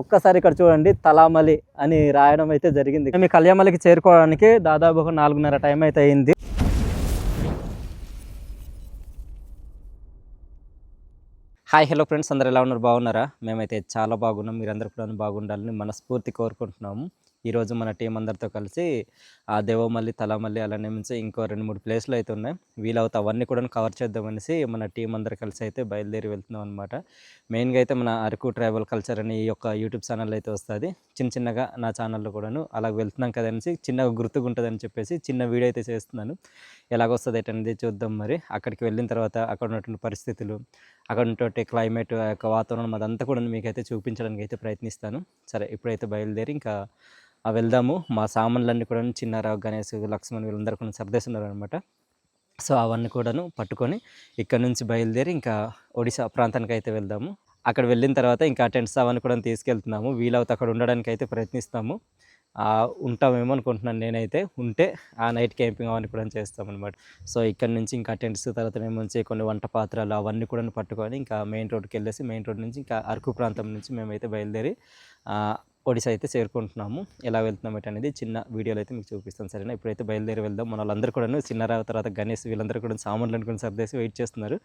ఒక్కసారి ఇక్కడ చూడండి తలామలి అని రాయడం అయితే జరిగింది. మేము కళ్యామలికి చేరుకోవడానికి దాదాపు ఒక నాలుగున్నర టైం అయితే అయింది. హాయ్ హలో ఫ్రెండ్స్ అందరు ఎలా ఉన్నారు? బాగున్నారా? మేమైతే చాలా బాగున్నాం. మీరందరూ కూడా బాగుండాలని మనస్ఫూర్తి కోరుకుంటున్నాము. ఈరోజు మన టీం అందరితో కలిసి ఆ దేవమల్లి తలమల్లి అలానే మించి ఇంకో రెండు మూడు ప్లేస్లు అయితే ఉన్నాయి. వీలవుతా అవన్నీ కూడా కవర్ చేద్దామనేసి మన టీం అందరు కలిసి అయితే బయలుదేరి వెళ్తున్నాం అనమాట మెయిన్గా అయితే మన అరకు ట్రావెల్ కల్చర్ అని ఈ యొక్క యూట్యూబ్ ఛానల్ అయితే వస్తుంది. చిన్న చిన్నగా నా ఛానల్లో కూడాను అలా వెళ్తున్నాం కదా అనేసి చిన్నగా గుర్తుగా ఉంటుందని చెప్పేసి చిన్న వీడియో అయితే చేస్తున్నాను. ఎలాగొస్తుంది అనేది చూద్దాం మరి. అక్కడికి వెళ్ళిన తర్వాత అక్కడ ఉన్నటువంటి పరిస్థితులు అక్కడ ఉన్నటువంటి క్లైమేట్ ఆ యొక్క వాతావరణం అదంతా కూడా మీకైతే చూపించడానికి అయితే ప్రయత్నిస్తాను. సరే ఇప్పుడైతే బయలుదేరి ఇంకా వెళ్దాము. మా సామాన్లన్నీ కూడా చిన్నారావు గణేష్ లక్ష్మణ్ వీళ్ళందరూ కూడా సర్దేస్తున్నారు అనమాట సో అవన్నీ కూడాను పట్టుకొని ఇక్కడ నుంచి బయలుదేరి ఇంకా ఒడిశా ప్రాంతానికి అయితే వెళ్దాము. అక్కడ వెళ్ళిన తర్వాత ఇంకా టెంట్స్ అవన్నీ కూడా తీసుకెళ్తున్నాము. వీలవుతే అక్కడ ఉండడానికి అయితే ప్రయత్నిస్తాము. ఉంటామేమో అనుకుంటున్నాను నేనైతే. ఉంటే ఆ నైట్ క్యాంపింగ్ అవన్నీ కూడా చేస్తామన్నమాట. సో ఇక్కడ నుంచి ఇంకా టెంట్స్ తర్వాత మేము మంచి కొన్ని వంట పాత్రలు అవన్నీ కూడా పట్టుకొని ఇంకా మెయిన్ రోడ్కి వెళ్ళేసి మెయిన్ రోడ్ నుంచి ఇంకా అరకు ప్రాంతం నుంచి మేమైతే బయలుదేరి ఒడిశా అయితే చేరుకుంటున్నాము. ఎలా వెళ్తున్నాం ఏంటి అనేది చిన్న వీడియోలో అయితే మీకు చూపిస్తాను సరేనా? ఇప్పుడైతే బయలుదేరి వెళ్దాం. మన వాళ్ళందరూ కూడా చిన్నరావు తర్వాత గణేష్ వీళ్ళందరూ కూడా సామాన్లు అనుకుని సర్దేసి వెయిట్ చేస్తున్నారు.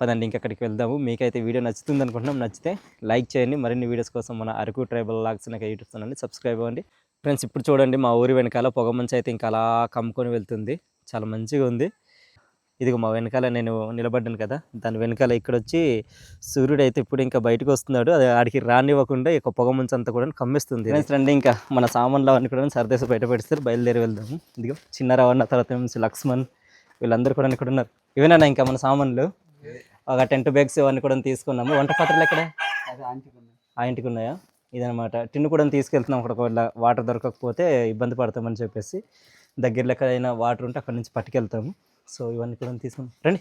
పదండి ఇంకా అక్కడికి వెళ్దాము. మీకైతే వీడియో నచ్చుతుంది అనుకుంటున్నాం. నచ్చితే లైక్ చేయండి. మరిన్ని వీడియోస్ కోసం మన అరకు ట్రైబల్ లాగ్స్ నాకు యూట్యూబ్ ఛానల్ని సబ్స్క్రైబ్ అవ్వండి. ఫ్రెండ్స్ ఇప్పుడు చూడండి మా ఊరి వెనకాల పొగ మంచి అయితే ఇంకా అలా కమ్ముకొని వెళ్తుంది. చాలా మంచిగా ఉంది. ఇదిగో మా వెనకాల నేను నిలబడ్డాను కదా. దాని వెనకాల ఇక్కడ వచ్చి సూర్యుడు అయితే ఇప్పుడు ఇంకా బయటకు వస్తున్నాడు. అది ఆడికి రానివ్వకుండా ఇక పొగ మంచు అంతా కూడా కమ్మిస్తుంది ఫ్రెండ్స్ రండి ఇంకా మన సామాన్లు అవన్నీ కూడా సర్దేసి బయట పెడిస్తారు బయలుదేరి వెళ్దాము. ఇదిగో చిన్న రావణ తర్వాత నుంచి లక్ష్మణ్ వీళ్ళందరూ కూడా ఇక్కడ ఉన్నారు. ఇవేనా ఇంకా మన సామాన్లు? ఒక టెంట్ బ్యాగ్స్ అవన్నీ కూడా తీసుకున్నాము. వంట పాత్రలు ఎక్కడ? ఆ ఇంటికి ఉన్నాయా? ఇదనమాట టిన్ను కూడా తీసుకెళ్తున్నాం అక్కడ ఒకవేళ వాటర్ దొరకకపోతే ఇబ్బంది పడతామని చెప్పేసి దగ్గరలో ఎక్కడైనా వాటర్ ఉంటే అక్కడ నుంచి పట్టుకెళ్తాము. సో ఇవన్నీ కూడా తీసుకున్నాం. రండి.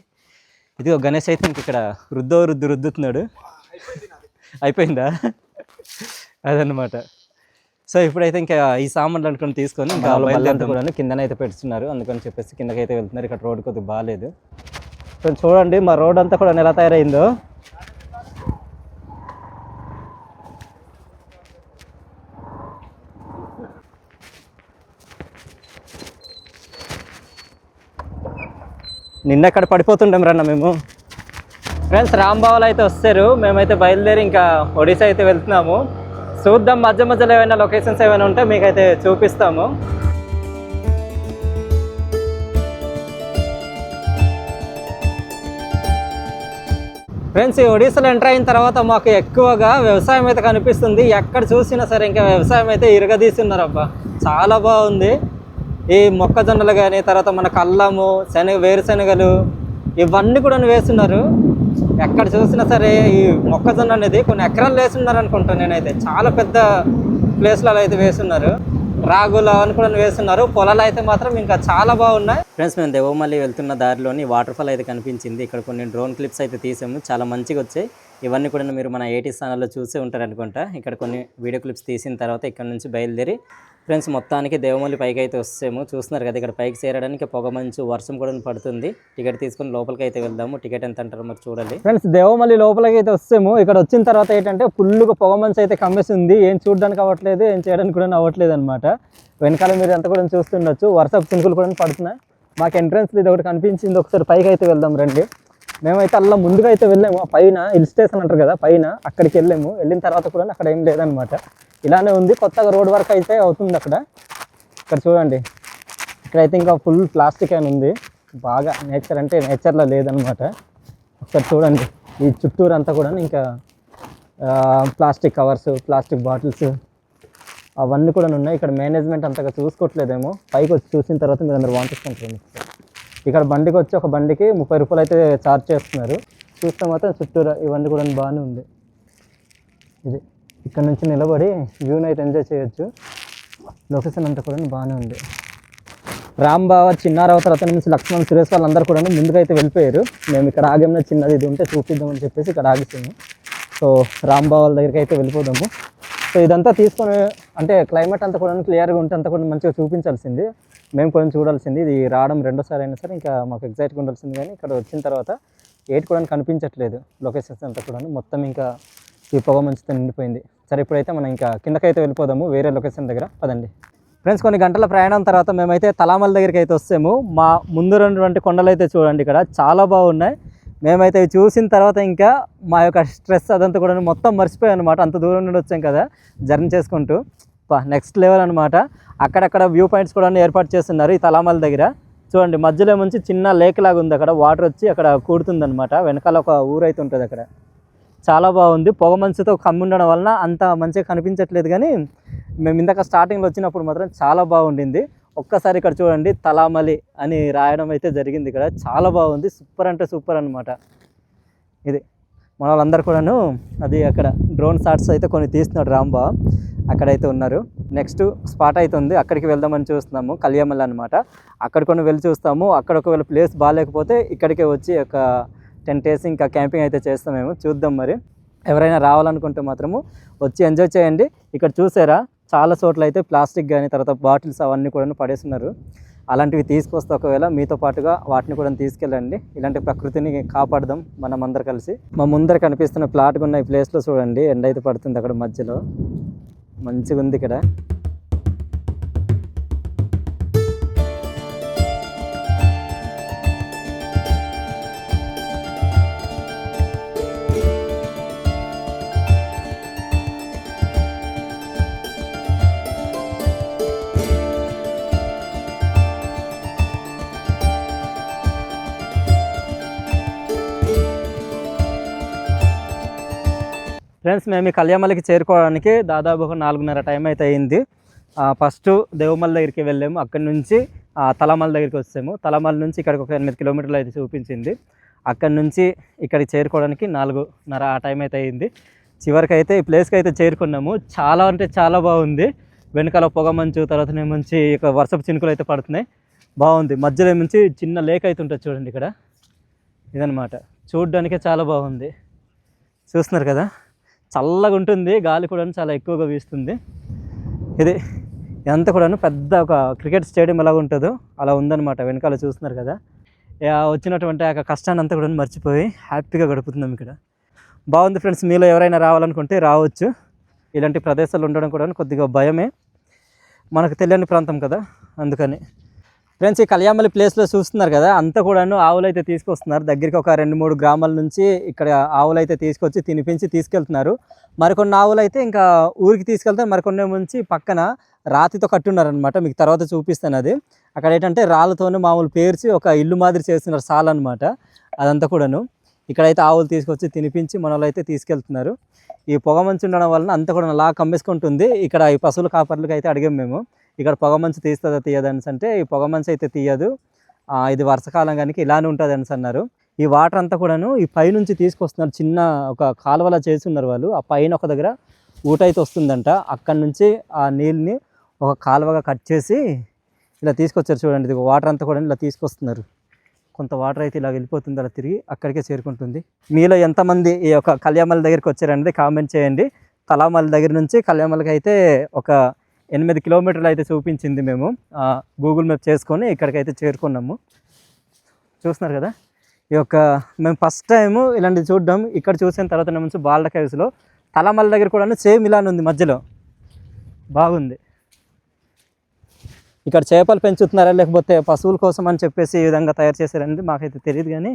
ఇదిగో గణేష్ అయితే ఇంక ఇక్కడ రుద్దో రుద్దు రుద్దుతున్నాడు. అయిపోయిందా? అదనమాట సో ఇప్పుడైతే ఇంకా ఈ సామాన్లు అనుకుని తీసుకొని ఇంకా కూడా కిందనైతే పెడుతున్నారు. అందుకని చెప్పేసి కిందకైతే వెళ్తున్నారు. ఇక్కడ రోడ్ కొద్దిగా బాగాలేదు సో చూడండి మా రోడ్ అంతా కూడా ఎలా తయారైందో. నిన్న అక్కడ పడిపోతుంటాం రన్న మేము. ఫ్రెండ్స్ రాంబావులు అయితే వస్తారు. మేమైతే బయలుదేరి ఇంకా ఒడిశా అయితే వెళ్తున్నాము. చూద్దాం మధ్య మధ్యలో ఏమైనా లొకేషన్స్ ఏమైనా ఉంటే మీకైతే చూపిస్తాము. ఫ్రెండ్స్ ఈ ఒడిశాలో ఎంటర్ అయిన తర్వాత మాకు ఎక్కువగా వ్యవసాయం అయితే కనిపిస్తుంది. ఎక్కడ చూసినా సరే ఇంకా వ్యవసాయం అయితే ఇరగదీస్తున్నారు అబ్బా చాలా బాగుంది. ఈ మొక్కజొన్నలు కానీ తర్వాత మన కల్లము శనగ వేరుశనగలు ఇవన్నీ కూడా వేస్తున్నారు. ఎక్కడ చూసినా సరే ఈ మొక్కజొన్న అనేది కొన్ని ఎకరాలు వేస్తున్నారు అనుకుంటాను నేనైతే. చాలా పెద్ద ప్లేస్లలో అయితే వేస్తున్నారు. రాగులు అని కూడా వేస్తున్నారు. పొలాలు అయితే మాత్రం ఇంకా చాలా బాగున్నాయి. ఫ్రెండ్స్ మేము దేవమల్లి వెళ్తున్న దారిలోని వాటర్ ఫాల్ అయితే కనిపించింది. ఇక్కడ కొన్ని డ్రోన్ క్లిప్స్ అయితే తీసాము. చాలా మంచిగా వచ్చాయి. ఇవన్నీ కూడా మీరు మన ఏటీ స్థానాల్లో చూసే ఉంటారు అనుకుంటా. ఇక్కడ కొన్ని వీడియో క్లిప్స్ తీసిన తర్వాత ఇక్కడ నుంచి బయలుదేరి ఫ్రెండ్స్ మొత్తానికి దేవమల్లి పైకి అయితే వస్తాము. చూస్తున్నారు కదా ఇక్కడ పైకి చేరడానికి పొగ మంచు వర్షం కూడా పడుతుంది. టికెట్ తీసుకొని లోపలికి అయితే వెళ్దాము. టికెట్ ఎంత అంటారు మరి చూడండి. ఫ్రెండ్స్ దేవమల్లి లోపలికి అయితే వస్తాము. ఇక్కడ వచ్చిన తర్వాత ఏంటంటే ఫుల్గా పొగ మంచు అయితే కమ్మేసింది. ఏం చూడడానికి అవ్వట్లేదు ఏం చేయడానికి కూడా అవ్వట్లేదు అనమాట వెనకాల మీరు ఎంత కూడా చూస్తుండొచ్చు. వర్షపు చినుకులు కూడా పడుతున్నాయి. మాకు ఎంట్రన్స్ ఇది ఒకటి కనిపించింది. ఒకసారి పైకి అయితే వెళ్దాం రండి. మేమైతే అలా ముందుగా అయితే వెళ్ళాము. పైన హిల్ స్టేషన్ అంటారు కదా పైన. అక్కడికి వెళ్ళాము. వెళ్ళిన తర్వాత కూడా అక్కడ ఏం లేదనమాట ఇలానే ఉంది. కొత్తగా రోడ్ వర్క్ అయితే అవుతుంది అక్కడ. ఇక్కడ చూడండి. ఇక్కడైతే ఇంకా ఫుల్ ప్లాస్టిక్ అని ఉంది. బాగా నేచర్ అంటే నేచర్లో లేదనమాట. ఒకసారి చూడండి. ఈ చుట్టూరు అంతా కూడా ఇంకా ప్లాస్టిక్ కవర్స్ ప్లాస్టిక్ బాటిల్స్ అవన్నీ కూడా ఉన్నాయి. ఇక్కడ మేనేజ్మెంట్ అంతగా చూసుకోవట్లేదేమో. పైకి వచ్చి చూసిన తర్వాత మీరు అందరు వాంటిస్తుంటారు ఇక్కడ బండికి వచ్చి ఒక బండికి ముప్పై రూపాయలు అయితే ఛార్జ్ చేస్తున్నారు. చూస్తే మాత్రం చుట్టూరా ఇవన్నీ కూడా బాగానే ఉంది. ఇది. ఇక్కడ నుంచి నిలబడి వ్యూని అయితే ఎంజాయ్ చేయొచ్చు. లొకేషన్ అంతా కూడా బాగానే ఉంది. రాంబావ చిన్నారావు తర్వాత నుంచి లక్ష్మణ్ సురేష్ వాళ్ళందరూ కూడా ముందుగా అయితే వెళ్ళిపోయారు. మేము ఇక్కడ ఆగేమన్నా చిన్నది ఇది ఉంటే చూపిద్దామని చెప్పేసి ఇక్కడ ఆగిస్తాము సో రాంబావ వాళ్ళ దగ్గరికి అయితే వెళ్ళిపోదాము. సో ఇదంతా తీసుకొని అంటే క్లైమేట్ అంతా కూడా క్లియర్గా ఉంటే అంతా కూడా మంచిగా చూపించాల్సింది. మేము కొంచెం చూడాల్సింది. ఇది రావడం రెండోసారి అయినా సరే ఇంకా మాకు ఎగ్జైట్గా ఉండాల్సింది కానీ ఇక్కడ వచ్చిన తర్వాత ఏటి కూడా కనిపించట్లేదు. లొకేషన్స్ అంతా కూడా మొత్తం ఇంకా ఈ పొగ మంచుతో నిండిపోయింది. సరే ఇప్పుడైతే మనం ఇంకా కిందకైతే వెళ్ళిపోదాము. వేరే లొకేషన్ దగ్గర పదండి. ఫ్రెండ్స్ కొన్ని గంటల ప్రయాణం తర్వాత మేమైతే తలామల దగ్గరికి అయితే వస్తాము. మా ముందు ఉన్నటువంటి కొండలు అయితే చూడండి ఇక్కడ. చాలా బాగున్నాయి. మేమైతే ఇవి చూసిన తర్వాత ఇంకా మా యొక్క స్ట్రెస్ అదంతా కూడా మొత్తం మర్చిపోయాం అనమాట అంత దూరం నుండి వచ్చాం కదా జర్నీ చేసుకుంటూ. నెక్స్ట్ లెవెల్ అనమాట అక్కడక్కడ వ్యూ పాయింట్స్ కూడా ఏర్పాటు చేస్తున్నారు ఈ తలామల దగ్గర. చూడండి మధ్యలో నుంచి చిన్న లేక్ లాగా ఉంది అక్కడ. వాటర్ వచ్చి అక్కడ కూడుతుంది అనమాట వెనకాల ఒక ఊరైతే ఉంటుంది అక్కడ. చాలా బాగుంది. పొగ మంచుతో కమ్మి ఉండడం వలన అంత మంచిగా కనిపించట్లేదు కానీ మేము ఇందాక స్టార్టింగ్లో వచ్చినప్పుడు మాత్రం చాలా బాగుండింది. ఒక్కసారి ఇక్కడ చూడండి తలామలి అని రాయడం అయితే జరిగింది ఇక్కడ. చాలా బాగుంది. సూపర్ అంటే సూపర్ అనమాట ఇది మన వాళ్ళందరూ కూడాను అది అక్కడ డ్రోన్ షాట్స్ అయితే కొన్ని తీస్తున్నాడు రాంబా. అక్కడైతే ఉన్నారు. నెక్స్ట్ స్పాట్ అయితే ఉంది. అక్కడికి వెళ్దామని చూస్తున్నాము. కలియమల్ అనమాట అక్కడ కొన్ని వెళ్ళి చూస్తాము. అక్కడ ఒకవేళ ప్లేస్ బాగాలేకపోతే ఇక్కడికే వచ్చి ఒక టెన్ డేస్ ఇంకా క్యాంపింగ్ అయితే చేస్తాం మేము. చూద్దాం మరి. ఎవరైనా రావాలనుకుంటే మాత్రము వచ్చి ఎంజాయ్ చేయండి. ఇక్కడ చూసారా? చాలా చోట్ల అయితే ప్లాస్టిక్ కానీ తర్వాత బాటిల్స్ అవన్నీ కూడా పడేస్తున్నారు. అలాంటివి తీసుకొస్తే ఒకవేళ మీతో పాటుగా వాటిని కూడా తీసుకెళ్ళండి. ఇలాంటి ప్రకృతిని కాపాడదాం మనం అందరు కలిసి. మా ముందర కనిపిస్తున్న ప్లాట్ ఉన్న ఈ ప్లేస్లో చూడండి. ఎండ అయితే పడుతుంది అక్కడ మధ్యలో. మంచిగా ఉంది ఇక్కడ. ఫ్రెండ్స్ మేము ఈ కళ్యామలకి చేరుకోవడానికి దాదాపు ఒక నాలుగున్నర టైం అయితే అయింది. ఫస్ట్ దేవమల దగ్గరికి వెళ్ళాము. అక్కడి నుంచి తలమల దగ్గరికి వచ్చాము. తలమల నుంచి ఇక్కడికి ఒక ఎనిమిది కిలోమీటర్లు అయితే చూపించింది. అక్కడి నుంచి ఇక్కడికి చేరుకోవడానికి నాలుగున్నర ఆ టైం అయితే అయింది. చివరికి అయితే ఈ ప్లేస్కి అయితే చేరుకున్నాము. చాలా అంటే చాలా బాగుంది. వెనకాల పొగ మంచు తర్వాత మంచి ఇక వర్షపు చినుకులు అయితే పడుతున్నాయి. బాగుంది. మధ్యలో నుంచి చిన్న లేక్ అయితే ఉంటుంది చూడండి ఇక్కడ. ఇదనమాట చూడడానికే చాలా బాగుంది. చూస్తున్నారు కదా? చల్లగా ఉంటుంది గాలి కూడా చాలా ఎక్కువగా వీస్తుంది. ఇది ఎంత కూడాను పెద్ద ఒక క్రికెట్ స్టేడియం ఎలా ఉంటుందో అలా ఉందన్నమాట. వెనకాల చూస్తున్నారు కదా. వచ్చినటువంటి ఆ కష్టాన్ని అంతా కూడా మర్చిపోయి హ్యాపీగా గడుపుతున్నాం ఇక్కడ. బాగుంది ఫ్రెండ్స్ మీలో ఎవరైనా రావాలనుకుంటే రావచ్చు. ఇలాంటి ప్రదేశాలు ఉండడం కూడా కొద్దిగా భయమే. మనకు తెలియని ప్రాంతం కదా అందుకని. ఫ్రెండ్స్ ఈ కళ్యామలి ప్లేస్లో చూస్తున్నారు కదా అంతా కూడాను ఆవులు అయితే తీసుకొస్తున్నారు. దగ్గరికి ఒక రెండు మూడు గ్రామాల నుంచి ఇక్కడ ఆవులు అయితే తీసుకొచ్చి తినిపించి తీసుకెళ్తున్నారు. మరికొన్ని ఆవులు అయితే ఇంకా ఊరికి తీసుకెళ్తారు. మరికొన్ని నుంచి పక్కన రాతితో కట్టున్నారనమాట మీకు తర్వాత చూపిస్తాను అది. అక్కడ ఏంటంటే రాళ్ళతోనే మామూలు పేర్చి ఒక ఇల్లు మాదిరి చేస్తున్నారు సాల్ అనమాట అదంతా కూడాను. ఇక్కడైతే ఆవులు తీసుకొచ్చి తినిపించి మనలో అయితే తీసుకెళ్తున్నారు. ఈ పొగ మంచు ఉండడం వలన అంతా కూడా అలా కమ్మేసుకుంటుంది. ఇక్కడ ఈ పశువుల కాపర్లకు అయితే అడిగాం మేము. ఇక్కడ పొగ మంచు తీస్తుందా తీయదు అంటే ఈ పొగ మంచు అయితే తీయదు. ఇది వర్షాకాలం కనుక ఇలానే ఉంటుంది అనేసి అన్నారు. ఈ వాటర్ అంతా కూడాను ఈ పైనుంచి తీసుకొస్తున్నారు. చిన్న ఒక కాలువలా చేసి ఉన్నారు వాళ్ళు. ఆ పైన ఒక దగ్గర ఊట అయితే వస్తుందంట. అక్కడి నుంచి ఆ నీళ్ళని ఒక కాలువగా కట్ చేసి ఇలా తీసుకొచ్చారు చూడండి. ఇది వాటర్ అంతా కూడా ఇలా తీసుకొస్తున్నారు. కొంత వాటర్ అయితే ఇలా వెళ్ళిపోతుంది అలా తిరిగి అక్కడికే చేరుకుంటుంది. మీలో ఎంతమంది ఈ యొక్క కళ్యామల దగ్గరికి వచ్చారనేది కామెంట్ చేయండి. తలామల దగ్గర నుంచి కళ్యామలకి అయితే ఒక ఎనిమిది కిలోమీటర్లు అయితే చూపించింది మేము. గూగుల్ మ్యాప్ చేసుకొని ఇక్కడికైతే చేరుకున్నాము. చూస్తున్నారు కదా? ఈ యొక్క మేము ఫస్ట్ టైము ఇలాంటివి చూడడం. ఇక్కడ చూసిన తర్వాత నుంచి బాల్డ కేవ్స్లో తలమల దగ్గర కూడా సేమ్ ఇలానే ఉంది మధ్యలో. బాగుంది. ఇక్కడ చేపలు పెంచుతున్నారా లేకపోతే పశువుల కోసం అని చెప్పేసి ఈ విధంగా తయారు చేశారనేది మాకైతే తెలియదు కానీ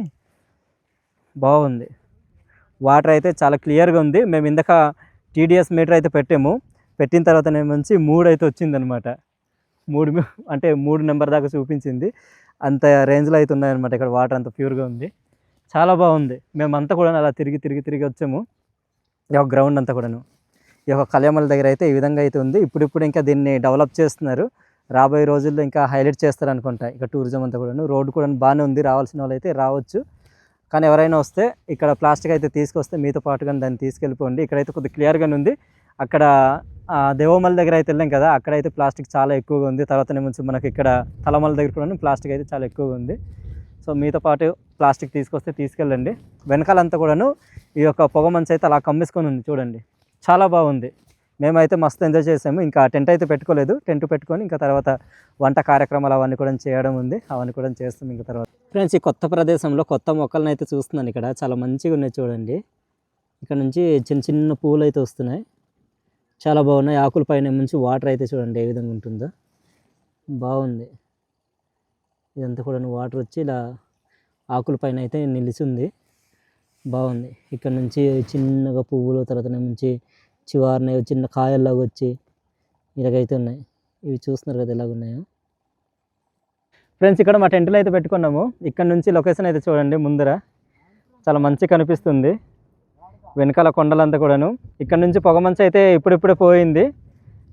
బాగుంది. వాటర్ అయితే చాలా క్లియర్గా ఉంది. మేము ఇందాక టీడీఎస్ మీటర్ అయితే పెట్టాము. పెట్టిన తర్వాత నుంచి మూడు అయితే వచ్చిందనమాట మూడు అంటే మూడు నెంబర్ దాకా చూపించింది. అంత రేంజ్లో అయితే ఉన్నాయన్నమాట ఇక్కడ వాటర్ అంత ప్యూర్గా ఉంది. చాలా బాగుంది. మేమంతా కూడా అలా తిరిగి తిరిగి తిరిగి వచ్చాము. ఈ యొక్క గ్రౌండ్ అంతా కూడాను. ఈ యొక్క కళ్యామల దగ్గర అయితే ఈ విధంగా అయితే ఉంది. ఇప్పుడిప్పుడు ఇంకా దీన్ని డెవలప్ చేస్తున్నారు. రాబోయే రోజుల్లో ఇంకా హైలైట్ చేస్తారు అనుకుంటా ఇక టూరిజం అంతా కూడాను. రోడ్డు కూడా బాగానే ఉంది. రావాల్సిన వాళ్ళు అయితే రావచ్చు. కానీ ఎవరైనా వస్తే ఇక్కడ ప్లాస్టిక్ అయితే తీసుకొస్తే మీతో పాటుగా దాన్ని తీసుకెళ్ళిపోండి. ఇక్కడైతే కొద్దిగా క్లియర్గానే ఉంది. అక్కడ దేవమల దగ్గర అయితే వెళ్ళాం కదా అక్కడైతే ప్లాస్టిక్ చాలా ఎక్కువగా ఉంది. తర్వాత నుంచి మనకి ఇక్కడ తలమల దగ్గర కూడా ప్లాస్టిక్ అయితే చాలా ఎక్కువగా ఉంది. సో మీతో పాటు ప్లాస్టిక్ తీసుకొస్తే తీసుకెళ్ళండి. వెనకాలంతా కూడాను ఈ యొక్క పొగ మంచి అయితే అలా కమ్మేసుకొని ఉంది చూడండి. చాలా బాగుంది. మేమైతే మస్తు ఎంజాయ్ చేసాము. ఇంకా టెంట్ అయితే పెట్టుకోలేదు. టెంట్ పెట్టుకొని ఇంకా తర్వాత వంట కార్యక్రమాలు అవన్నీ కూడా చేయడం ఉంది. అవన్నీ కూడా చేస్తాం ఇంకా తర్వాత. ఫ్రెండ్స్ ఈ కొత్త ప్రదేశంలో కొత్త మొక్కలను అయితే చూస్తున్నాను ఇక్కడ. చాలా మంచిగా ఉన్నాయి చూడండి. ఇక్కడ నుంచి చిన్న చిన్న పూలు అయితే వస్తున్నాయి. చాలా బాగున్నాయి. ఆకుల పైన నుంచి వాటర్ అయితే చూడండి ఏ విధంగా ఉంటుందో. బాగుంది. ఇదంతా కూడా వాటర్ వచ్చి ఇలా ఆకుల పైన అయితే నిలిచింది. బాగుంది. ఇక్కడ నుంచి చిన్నగా పువ్వులు తర్వాత నుంచి చివారిన చిన్న కాయల్లాగా వచ్చి ఇలాగైతే ఉన్నాయి. ఇవి చూస్తున్నారు కదా ఎలాగున్నాయో ఫ్రెండ్స్ ఇక్కడ మా టెంట్లో అయితే పెట్టుకున్నాము. ఇక్కడ నుంచి లొకేషన్ అయితే చూడండి ముందర. చాలా మంచి కనిపిస్తుంది. వెనకాల కొండలంతా కూడాను. ఇక్కడ నుంచి పొగమంచు అయితే ఇప్పుడిప్పుడే పోయింది.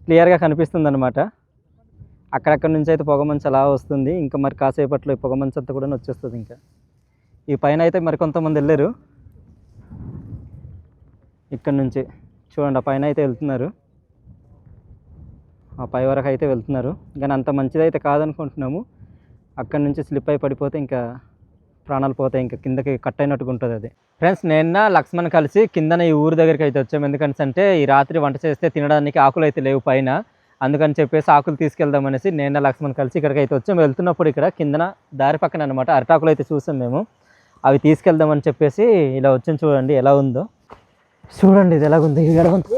క్లియర్గా కనిపిస్తుంది అనమాట అక్కడక్కడ నుంచి అయితే పొగమంచు అలా వస్తుంది. ఇంకా మరి కాసేపట్లో ఈ పొగమంచు అంతా కూడా వచ్చేస్తుంది ఇంకా. ఈ పైన అయితే మరి కొంతమంది వెళ్ళారు. ఇక్కడ నుంచి చూడండి ఆ పైన అయితే వెళ్తున్నారు. ఆ పై వరకు అయితే వెళ్తున్నారు. కానీ అంత మంచిది అయితే కాదనుకుంటున్నాము. అక్కడి నుంచి స్లిప్ అయి పడిపోతే ఇంకా ప్రాణాలు పోతాయి ఇంకా కిందకి కట్ అయినట్టుగా ఉంటుంది అది. ఫ్రెండ్స్ నేను లక్ష్మణ్ కలిసి కిందన ఈ ఊరు దగ్గరికి అయితే వచ్చాము ఎందుకంటే అంటే ఈ రాత్రి వంట చేస్తే తినడానికి ఆకులు అయితే లేవు పైన. అందుకని చెప్పేసి ఆకులు తీసుకెళ్దాం అనేసి నేను లక్ష్మణ్ కలిసి ఇక్కడికి అయితే వచ్చాము వెళ్తున్నప్పుడు ఇక్కడ కిందన దారి పక్కన అనమాట అరటాకులు అయితే చూసాం మేము. అవి తీసుకెళ్దామని చెప్పేసి ఇలా వచ్చాం చూడండి ఎలా ఉందో. చూడండి ఇది ఎలాగుంది ఇది ఎలా ఉంది.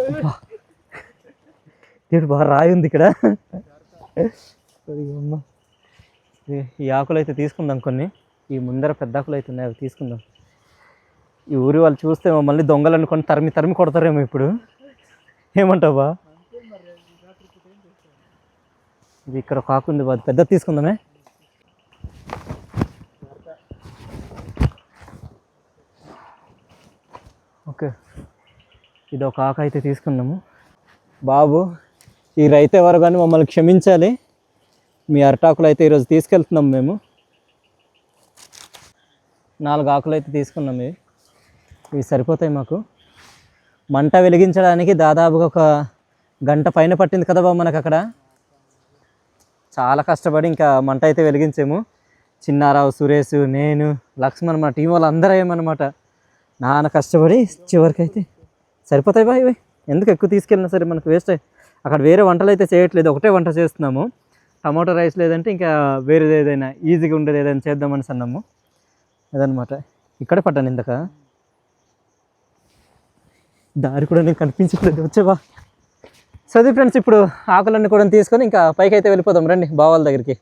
బాగా రాయి ఉంది ఇక్కడ. ఈ ఆకులు అయితే తీసుకుందాం కొన్ని. ఈ ముందర పెద్ద ఆకులు అయితే ఉన్నాయి అవి తీసుకుందాం. ఈ ఊరి వాళ్ళు చూస్తే మమ్మల్ని దొంగలు అనుకొని తరిమి తరిమి కొడతారేమో ఇప్పుడు. ఏమంటావా ఇది ఇక్కడ ఒక బాధ పెద్ద తీసుకుందామే. ఓకే. ఇది ఒక ఆక అయితే తీసుకున్నాము. బాబు ఈ రైతు ఎవరు కానీ మమ్మల్ని క్షమించాలి. మీ అరటాకులు అయితే ఈరోజు తీసుకెళ్తున్నాం మేము. నాలుగు ఆకులు అయితే తీసుకున్నాం ఇవి. ఇవి సరిపోతాయి మాకు. మంట వెలిగించడానికి దాదాపుగా ఒక గంట పైన పట్టింది కదా బాబు మనకు అక్కడ. చాలా కష్టపడి ఇంకా మంట అయితే వెలిగించాము. చిన్నారావు సురేష్ నేను లక్ష్మణ్ మా టీం వాళ్ళు అందరూ ఏమన్నమాట నాన్న కష్టపడి చివరికైతే సరిపోతాయి బా ఇవి. ఎందుకు ఎక్కువ తీసుకెళ్ళినా సరే మనకు వేస్ట్ అక్కడ వేరే వంటలు అయితే చేయట్లేదు. ఒకటే వంట చేస్తున్నాము. టమాటో రైస్ లేదంటే ఇంకా వేరేది ఏదైనా ఈజీగా ఉండేది ఏదైనా చేద్దామని అన్నాము. అదనమాట. ఇక్కడ పడ్డాను ఇందాక. దారి కూడా నేను కనిపించట్లేదు వచ్చేవా సరే ఫ్రెండ్స్ ఇప్పుడు ఆకులన్నీ కూడా తీసుకొని ఇంకా పైకి అయితే వెళ్ళిపోదాం. రండి బావాల దగ్గరికి.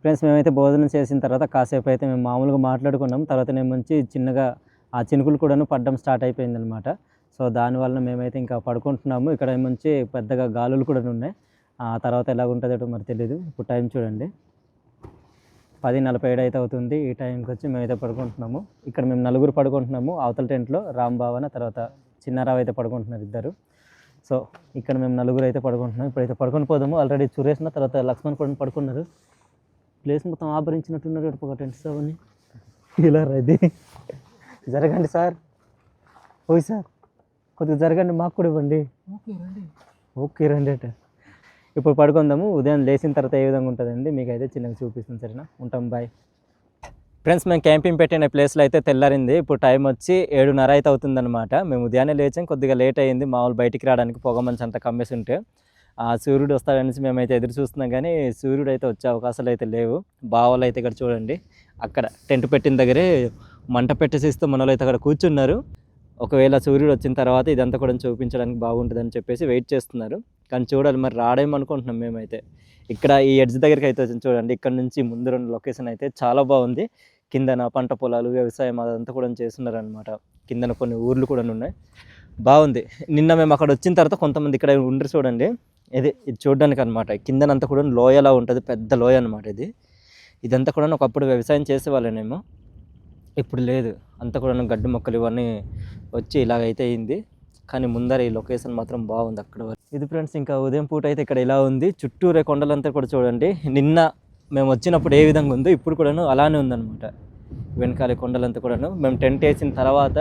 ఫ్రెండ్స్ మేమైతే భోజనం చేసిన తర్వాత కాసేపు అయితే మేము మామూలుగా మాట్లాడుకున్నాం. తర్వాత నేను మంచి చిన్నగా ఆ చినుకులు కూడాను పడ్డం స్టార్ట్ అయిపోయింది అనమాట సో దానివల్ల మేమైతే ఇంకా పడుకుంటున్నాము. ఇక్కడ మంచి పెద్దగా గాలులు కూడా ఉన్నాయి. ఆ తర్వాత ఎలాగుంటుందో మరి తెలియదు ఇప్పుడు టైం చూడండి. పది నలభై ఏడు అయితే అవుతుంది. ఈ టైంకి వచ్చి మేమైతే పడుకుంటున్నాము. ఇక్కడ మేము నలుగురు పడుకుంటున్నాము. అవతల టెంట్లో రాంబావన తర్వాత చిన్నారావు అయితే పడుకుంటున్నారు ఇద్దరు. సో ఇక్కడ మేము నలుగురు అయితే పడుకుంటున్నాం. ఇప్పుడైతే పడుకొని పోదాము. ఆల్రెడీ సురేష్న తర్వాత లక్ష్మణ్ కూడా పడుకున్నారు. ప్లేస్ మొత్తం ఆభరించినట్టున్నారు ఒక టెంట్స్ అవన్నీ. ఇలా రది జరగండి సార్. ఓయ్ సార్ కొద్దిగా జరగండి మాకు కూడా ఇవ్వండి. ఓకే రండి అట. ఇప్పుడు పడుకుందాము. ఉదయం లేచిన తర్వాత ఏ విధంగా ఉంటుందండి? మీకు అయితే చిన్నగా చూపిస్తాను సరేనా? ఉంటాం బాయ్ ఫ్రెండ్స్ మేము క్యాంపింగ్ పెట్టిన ప్లేస్లో అయితే తెల్లారింది. ఇప్పుడు టైం వచ్చి ఏడున్నర అయితే అవుతుందన్నమాట. మేము ఉదయాన్నే లేచాం. కొద్దిగా లేట్ అయ్యింది మామూలు బయటికి రావడానికి పొగ మంచి అంతా కమ్మేసి ఉంటే ఆ సూర్యుడు వస్తాడనేసి మేమైతే ఎదురు చూస్తున్నాం కానీ సూర్యుడు అయితే వచ్చే అవకాశాలు అయితే లేవు. బావలు అయితే ఇక్కడ చూడండి. అక్కడ టెంట్ పెట్టిన దగ్గరే మంట పెట్టేసిస్తూ మనలో అయితే అక్కడ కూర్చున్నారు. ఒకవేళ సూర్యుడు వచ్చిన తర్వాత ఇదంతా కూడా చూపించడానికి బాగుంటుందని చెప్పేసి వెయిట్ చేస్తున్నారు. కానీ చూడాలి మరి రాడేమనుకుంటున్నాం మేమైతే. ఇక్కడ ఈ ఎడ్జ్ దగ్గరికి అయితే చూడండి ఇక్కడ నుంచి ముందు రెండు లొకేషన్ అయితే చాలా బాగుంది. కిందన పంట పొలాలు వ్యవసాయం అదంతా కూడా చేస్తున్నారనమాట కిందన కొన్ని ఊర్లు కూడా ఉన్నాయి. బాగుంది. నిన్న మేము అక్కడ వచ్చిన తర్వాత కొంతమంది ఇక్కడ ఉండరు చూడండి. ఇది ఇది చూడడానికి అనమాట కిందనంతా కూడా లోయలా ఉంటుంది పెద్ద లోయ అనమాట ఇది. ఇదంతా కూడా ఒకప్పుడు వ్యవసాయం చేసేవాళ్ళనేమో ఇప్పుడు లేదు. అంతా కూడా గడ్డి మొక్కలు ఇవన్నీ వచ్చి ఇలాగైతే అయింది. కానీ ముందర ఈ లొకేషన్ మాత్రం బాగుంది అక్కడ వరకు. ఇది ఫ్రెండ్స్ ఇంకా ఉదయం పూట అయితే ఇక్కడ ఇలా ఉంది. చుట్టూరే కొండలంతా కూడా చూడండి. నిన్న మేము వచ్చినప్పుడు ఏ విధంగా ఉందో ఇప్పుడు కూడాను అలానే ఉందన్నమాట. వెనకాల కొండలంతా కూడాను. మేము టెంట్ వేసిన తర్వాత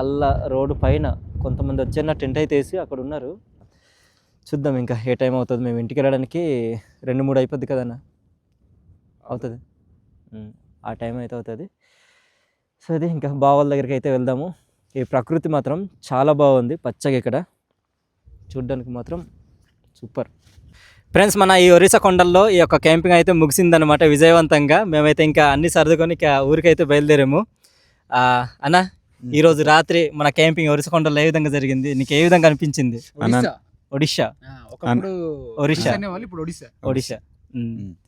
అల్లా రోడ్డు పైన కొంతమంది వచ్చిన టెంట్ అయితే వేసి అక్కడ ఉన్నారు. చూద్దాం ఇంకా ఏ టైం అవుతుంది. మేము ఇంటికి వెళ్ళడానికి రెండు మూడు అయిపోద్ది కదన్నా? అవుతుంది. ఆ టైం అయితే అవుతుంది. సో అది ఇంకా బావాల దగ్గరికి అయితే వెళ్దాము. ఈ ప్రకృతి మాత్రం చాలా బాగుంది పచ్చగా ఇక్కడ. చూడ్డానికి మాత్రం సూపర్. ఫ్రెండ్స్ మన ఈ ఒరిస్సా కొండల్లో ఈ యొక్క క్యాంపింగ్ అయితే ముగిసిందనమాట విజయవంతంగా. మేమైతే ఇంకా అన్ని సర్దుకొని ఇక ఊరికైతే బయలుదేరాము. ఆ, అన్న ఈరోజు రాత్రి మన క్యాంపింగ్ ఒరిస్సా కొండల్లో ఏ విధంగా జరిగింది? నీకు ఏ విధంగా అనిపించింది? అన్న ఒడిషా ఒకప్పుడు ఒరిస్సా.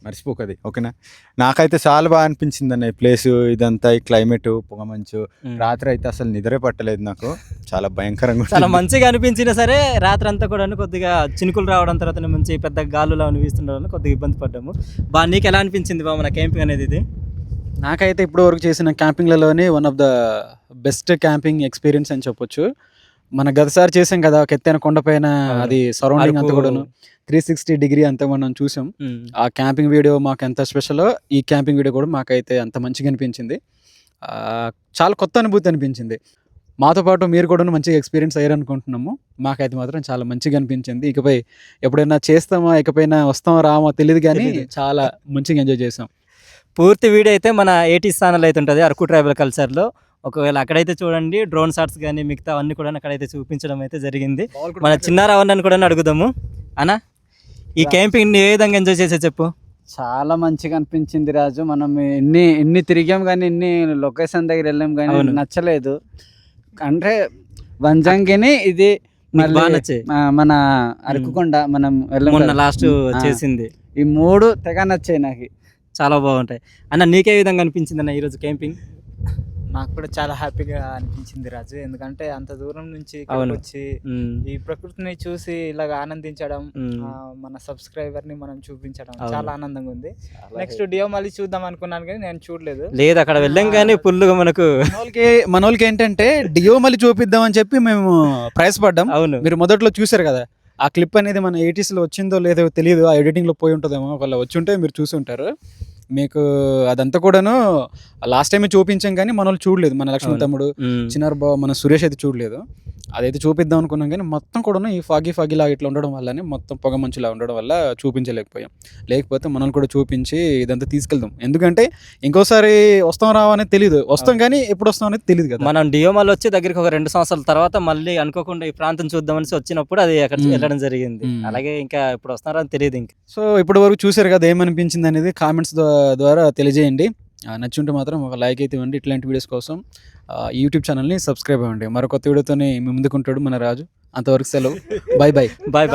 మర్చిపోకది ఓకేనా? నాకైతే చాలా బాగా అనిపించింది అన్న ఈ ప్లేస్ ఇదంతా ఈ క్లైమేట్ పొగమంచు. రాత్రి అయితే అసలు నిద్రే పట్టలేదు నాకు. చాలా భయంకరంగా చాలా. మంచిగా అనిపించినా సరే రాత్రి అంతా కూడా కొద్దిగా చినుకులు రావడం తర్వాత మంచి పెద్ద గాలులు అనిపిస్తుండడం కొద్దిగా ఇబ్బంది పడ్డాము. బా నీకు ఎలా అనిపించింది బా మన క్యాంపింగ్ అనేది ఇది? నాకైతే ఇప్పుడు వరకు చేసిన క్యాంపింగ్లలోనే one of the best camping experience అని చెప్పొచ్చు. మన గతసారి చేసాం కదా ఒక ఎత్తైన కొండపైన. అది సరౌండింగ్ అంతా. కూడాను త్రీ సిక్స్టీ డిగ్రీ అంతా మనం చూసాం. ఆ క్యాంపింగ్ వీడియో మాకు ఎంత స్పెషల్ ఈ క్యాంపింగ్ వీడియో కూడా మాకైతే అంత మంచిగా అనిపించింది చాలా కొత్త అనుభూతి అనిపించింది మాతో పాటు మీరు కూడా మంచిగా ఎక్స్పీరియన్స్ అయ్యారు అనుకుంటున్నాము మాకైతే మాత్రం చాలా మంచిగా అనిపించింది ఇకపై ఎప్పుడైనా చేస్తామా ఇకపైనా వస్తామా రామా తెలియదు కానీ. చాలా మంచిగా ఎంజాయ్ చేసాం పూర్తి వీడియో అయితే మన ఏటీ ఛానల్ అయితే ఉంటుంది అరకు ట్రైబల్ కల్చర్లో ఒకవేళ అక్కడైతే చూడండి డ్రోన్ షాట్స్ కానీ మిగతా అన్ని కూడా అక్కడైతే చూపించడం అయితే జరిగింది. మన చిన్నారావణ్ణి కూడా అడుగుదాము. అనా ఈ క్యాంపింగ్ ఏ విధంగా ఎంజాయ్ చేసే చెప్పు. చాలా మంచిగా అనిపించింది రాజు. మనం ఎన్ని ఎన్ని తిరిగాం కానీ ఎన్ని లొకేషన్ దగ్గర వెళ్ళాం కానీ. నచ్చలేదు. అంటే వంజంగిని ఇది మన అరకుకొండ మనం వెళ్ళాం. లాస్ట్. చేసింది. ఈ మూడు తెగ నచ్చాయి నాకు. చాలా బాగుంటాయి. అన్న నీకే విధంగా అనిపించింది అన్న ఈరోజు క్యాంపింగ్ నాకు కూడా చాలా హ్యాపీగా అనిపించింది రాజు. ఎందుకంటే అంత దూరం నుంచి. వచ్చి ఈ ప్రకృతిని చూసి ఇలాగ ఆనందించడం మన సబ్స్క్రైబర్ని మనం చూపించడం. చాలా ఆనందంగా ఉంది. నెక్స్ట్ డియో మళ్ళీ చూద్దాం అనుకున్నాను కానీ నేను చూడలేదు. లేదు అక్కడ వెళ్ళాం కానీ ఫుల్గా మనకు మనోళ్ళకి మనోళ్ళకి ఏంటంటే డియో మళ్ళీ చూపిద్దాం అని చెప్పి మేము ప్రయాసపడ్డాం. అవును. మీరు మొదట్లో చూసారు కదా ఆ క్లిప్ అనేది మన 80s లో వచ్చిందో లేదో తెలియదు ఆ ఎడిటింగ్లో పోయి ఉంటుందేమో ఒకవేళ వచ్చి ఉంటే మీరు చూసి ఉంటారు. మీకు అదంతా కూడాను లాస్ట్ టైం చూపించాం కానీ మన వాళ్ళు చూడలేదు. మన లక్ష్మణ్. తమ్ముడు. చిన్నారు బావ మన సురేష్ అయితే చూడలేదు. అదైతే చూపిద్దాం అనుకున్నాం కానీ మొత్తం కూడా ఈ ఫాగి ఫాగి లాగా ఇట్లా ఉండడం వల్లనే మొత్తం పొగ మంచులా ఉండడం వల్ల చూపించలేకపోయాం. లేకపోతే మనల్ని కూడా చూపించి ఇదంతా తీసుకెళ్దాం. ఎందుకంటే ఇంకోసారి వస్తాం రావా అనేది తెలియదు వస్తాం కానీ ఎప్పుడు వస్తాం అనేది తెలియదు కదా. మనం డియోమాల్ వచ్చి దగ్గరికి ఒక రెండు సంవత్సరాల తర్వాత మళ్ళీ అనుకోకుండా ఈ ప్రాంతం చూద్దామని వచ్చినప్పుడు అది అక్కడ. వెళ్ళడం జరిగింది. అలాగే ఇంకా ఇప్పుడు వస్తున్నారో అని తెలియదు ఇంకా. సో ఇప్పటి వరకు చూసారు కదా ఏమనిపించింది అనేది? కామెంట్స్ ద్వారా తెలియజేయండి. ఆ, నచ్చుంటే మాత్రం ఒక లైక్ అయితే ఇవ్వండి. ఇట్లాంటి వీడియోస్ కోసం యూట్యూబ్ ఛానల్ని సబ్స్క్రైబ్ అవ్వండి. మరో కొత్త వీడియోతోనే మీ ముందుకుంటాడు మన రాజు. అంతవరకు సెలవు. Bye bye bye bye